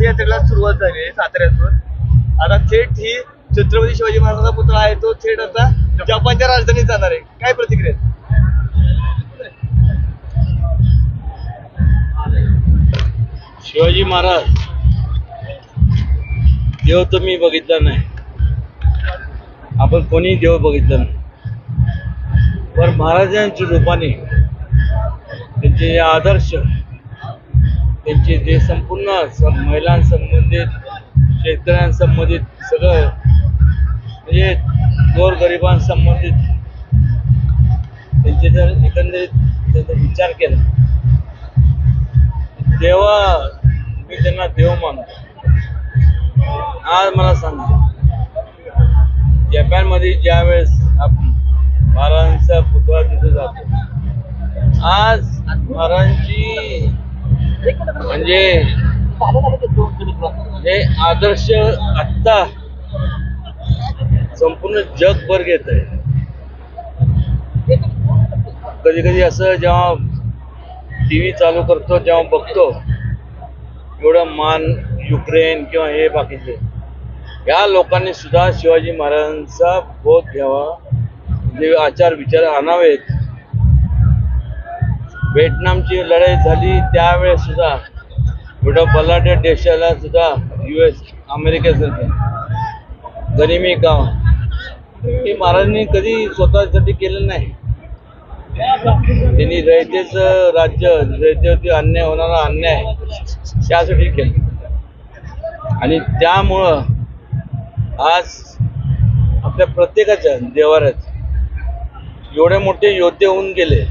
यात्रा सुरुवात झाली साताऱ्यातून. आता थेट ही छत्रपती शिवाजी महाराजांचा पुतळा आहे तो थेट आता जपानच्या राजधानीत जाणार आहे. काय प्रतिक्रिया शिवाजी महाराज देव तर मी बघितला नाही. आपण कोणी देव बघितला नाही. पण महाराजांच्या रूपाने त्यांचे आदर्श त्यांचे जे संपूर्ण महिलांसंबंधित शेतकऱ्यांसंबंधित सगळं म्हणजे गोरगरिबांसंबंधित त्यांचे जर एकंदरीत त्यांचा विचार केला देवा मी त्यांना देव मानतो. आज मला सांगा जपानमध्ये ज्यावेळेस आपण महाराजांचा पुतळा तिथे जातो आज महाराजांची म्हणजे हे आदर्श आत्ता संपूर्ण जगभर घेत आहे कधी कधी असं जेव्हा टी व्ही चालू करतो जेव्हा बघतो एवढं मान युक्रेन किंवा हे बाकीचे या लोकांनी सुद्धा शिवाजी महाराजांचा बोध घ्यावा जे आचार विचार आणावेत व्हिएटनामची लढाई झाली त्यावेळेस सुद्धा एवढं बलाढ्य देशाला सुद्धा यू एस अमेरिकेसारखे गरिमी काम हे महाराजांनी कधी स्वतःसाठी केलं नाही. त्यांनी रयतेच राज्य रयतेवरती अन्याय होणारा अन्याय त्यासाठी केलं. आणि त्यामुळं आज आपल्या प्रत्येकाच्या देवाऱ्यात एवढे मोठे योद्धे होऊन गेले.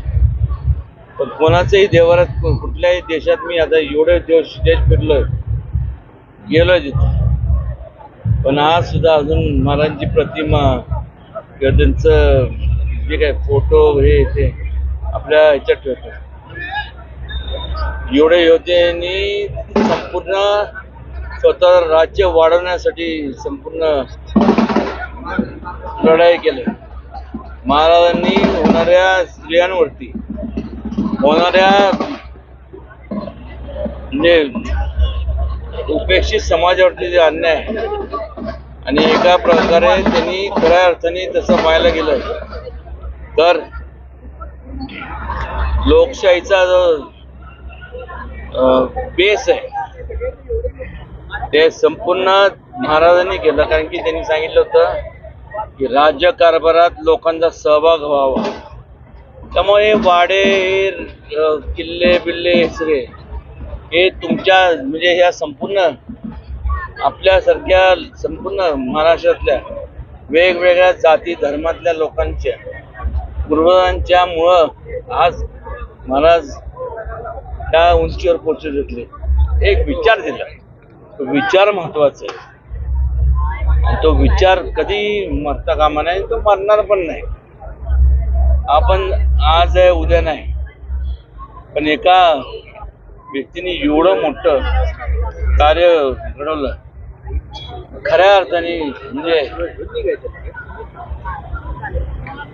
पण कोणाच्याही देवारात कुठल्याही देशात मी आता एवढे देश देश फिरलोय. गेलोय तिथे. पण आज सुद्धा अजून महाराजांची प्रतिमा किंवा त्यांचं जे काय फोटो हे ते आपल्या ह्याच्यात ठेवतो एवढे योजनेनी संपूर्ण स्वतः राज्य वाढवण्यासाठी संपूर्ण लढाई केली. महाराजांनी होणाऱ्या स्त्रियांवरती होणाऱ्या म्हणजे उपेक्षित समाजावरती जे अन्याय आहे, आणि एका प्रकारे त्यांनी खऱ्या अर्थाने तसं पाहायला गेलं तर लोकशाहीचा जो बेस आहे ते संपूर्ण महाराजांनी केलं. कारण की त्यांनी सांगितलं होतं की राज्यकारभारात लोकांचा सहभाग व्हावा. त्यामुळे वाडे हे किल्ले बिल्ले हे सगळे हे तुमच्या म्हणजे ह्या संपूर्ण आपल्यासारख्या संपूर्ण महाराष्ट्रातल्या वेगवेगळ्या जाती धर्मातल्या लोकांच्या पूर्वजांच्यामुळं आज महाराज त्या उंचीवर पोचू शकले. एक विचार दिला. तो विचार महत्त्वाचा आहे. आणि तो विचार कधी मरता कामा नाही तो मरणार पण नाही. आपण आज आहे उद्या नाही. पण एका व्यक्तीने एवढं मोठं कार्य घडवलं. खऱ्या अर्थाने म्हणजे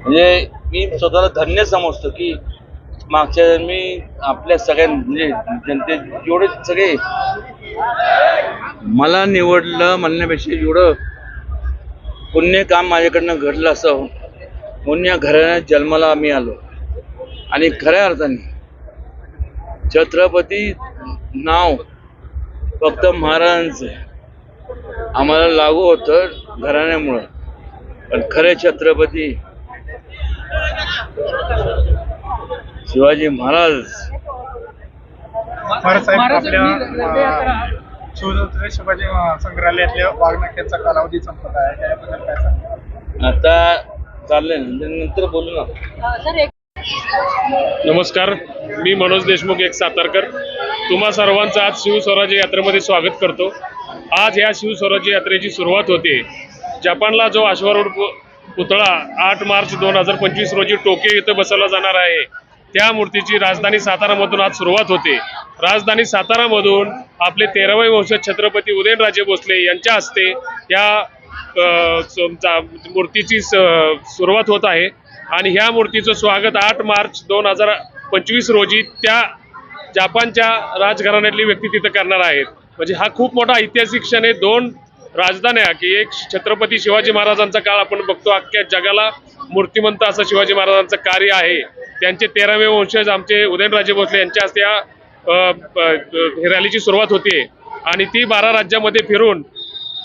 म्हणजे मी स्वतःला धन्य समजतो की मागच्या मी आपल्या सगळ्या म्हणजे जनते जेवढे सगळे मला निवडलं म्हणण्यापेक्षा एवढं पुण्य काम माझ्याकडनं घडलं असं. पुण्य घराण्यात जन्माला आम्ही आलो. आणि खऱ्या अर्थाने छत्रपती नाव फक्त महाराजांचं. आम्हाला लागू होतं घराण्यामुळं. पण खरे छत्रपती शिवाजी महाराज. महाराज साहेब आपल्या शिवजोत्र शिवाजी अं, संग्रहालयातल्या वाघनाट्यांचा कालावधी संपत आहे. त्याबद्दल काय सांगा आता चाललंय नंतर बोलू ना नमस्कार मी मनोज देशमुख एक सातारकर. तुम्हा सर्वांचं आज शिवस्वराज्य यात्रेमध्ये स्वागत करतो. आज या शिवस्वराज्य यात्रेची सुरुवात होते. जपानला जो अश्वारूढ पुतळा आठ मार्च दोन हजार पंचवीस रोजी टोकियो इथं बसवला जाणार आहे त्या मूर्तीची राजधानी सातारामधून आज सुरुवात होते. राजधानी सातारामधून आपले तेरावे वंशज छत्रपती उदयनराजे भोसले यांच्या हस्ते या मूर्तीची सुरुवात होत आहे. आणि ह्या मूर्तीचं स्वागत आठ मार्च दोन हजार पंचवीस रोजी त्या जपानच्या राजघराण्यातली व्यक्ती तिथं करणार आहेत. म्हणजे हा खूप मोठा ऐतिहासिक क्षण आहे. दोन राजधान्या की एक छत्रपती शिवाजी महाराजांचा काळ आपण बघतो अख्ख्या जगाला मूर्तिमंत असं शिवाजी महाराजांचं कार्य आहे. त्यांचे तेरावे वंशज आमचे उदयनराजे भोसले यांच्या हस्ते या रॅलीची सुरुवात होते. आणि ती बारा राज्यामध्ये फिरून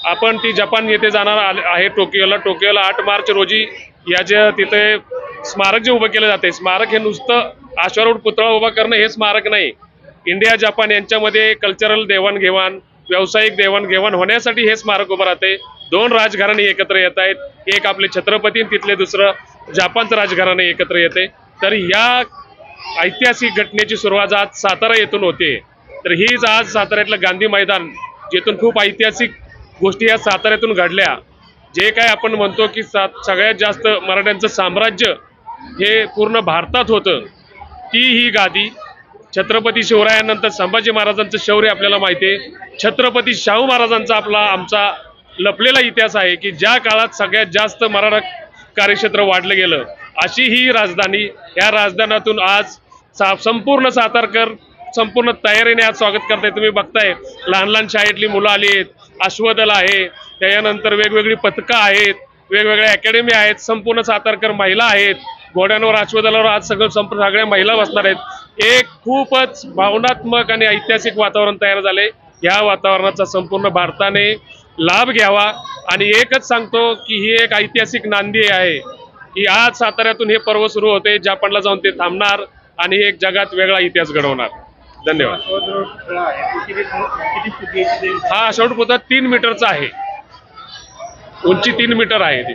आपण ती जपान येथे जाणार आले- आहे टोकियोला. टोकियोला आठ मार्च रोजी याचे तिथे स्मारक जे उभं केलं जाते स्मारक हे नुसतं आश्वारूढ पुतळा उभा करणं हे स्मारक नाही. इंडिया जपान यांच्यामध्ये कल्चरल देवाणघेवाण व्यावसायिक देवाणघेवाण होण्यासाठी हे स्मारक उभं राहते दोन राजघराणे एकत्र येत आहेत. एक आपले छत्रपती तिथले दुसरं जपानचं राजघराणे एकत्र येते तर या ऐतिहासिक घटनेची सुरुवात आज सातारा येथून होते. तर हीच आज साताऱ्यातलं गांधी मैदान जेथून खूप ऐतिहासिक गोष्टी या साताऱ्यातून घडल्या. जे काय आपण म्हणतो की सा सगळ्यात जास्त मराठ्यांचं साम्राज्य हे पूर्ण भारतात होतं ती ही गादी छत्रपती शिवरायानंतर संभाजी महाराजांचं शौर्य आपल्याला माहिती आहे. छत्रपती शाहू महाराजांचा आपला आमचा लपलेला इतिहास आहे की ज्या काळात सगळ्यात जास्त मराठा कार्यक्षेत्र वाढलं गेलं अशी ही राजधानी या राजधानातून आज सा संपूर्ण सातारकर संपूर्ण तयारीने आज स्वागत करताय. तुम्ही बघताय लहान लहान शाळेतली मुलं आली आहेत अश्वदल आहे त्याच्यानंतर वेगवेगळी पथकं आहेत वेगवेगळ्या अकॅडमी आहेत संपूर्ण सातारकर महिला आहेत. घोड्यांवर अश्वदलावर आज सगळं संप सगळ्या महिला बसणार आहेत. एक खूपच भावनात्मक आणि ऐतिहासिक वातावरण तयार झाले या वातावरणाचा संपूर्ण भारताने लाभ घ्यावा. आणि एकच सांगतो की ही एक ऐतिहासिक नांदी आहे की आज साताऱ्यातून हे पर्व सुरू होते. जपानला जाऊन ते थांबणार आणि एक जगात वेगळा इतिहास घडवणार. धन्यवाद. हा अशोट पुतळा तीन मीटरचा आहे. उंची तीन मीटर आहे ती.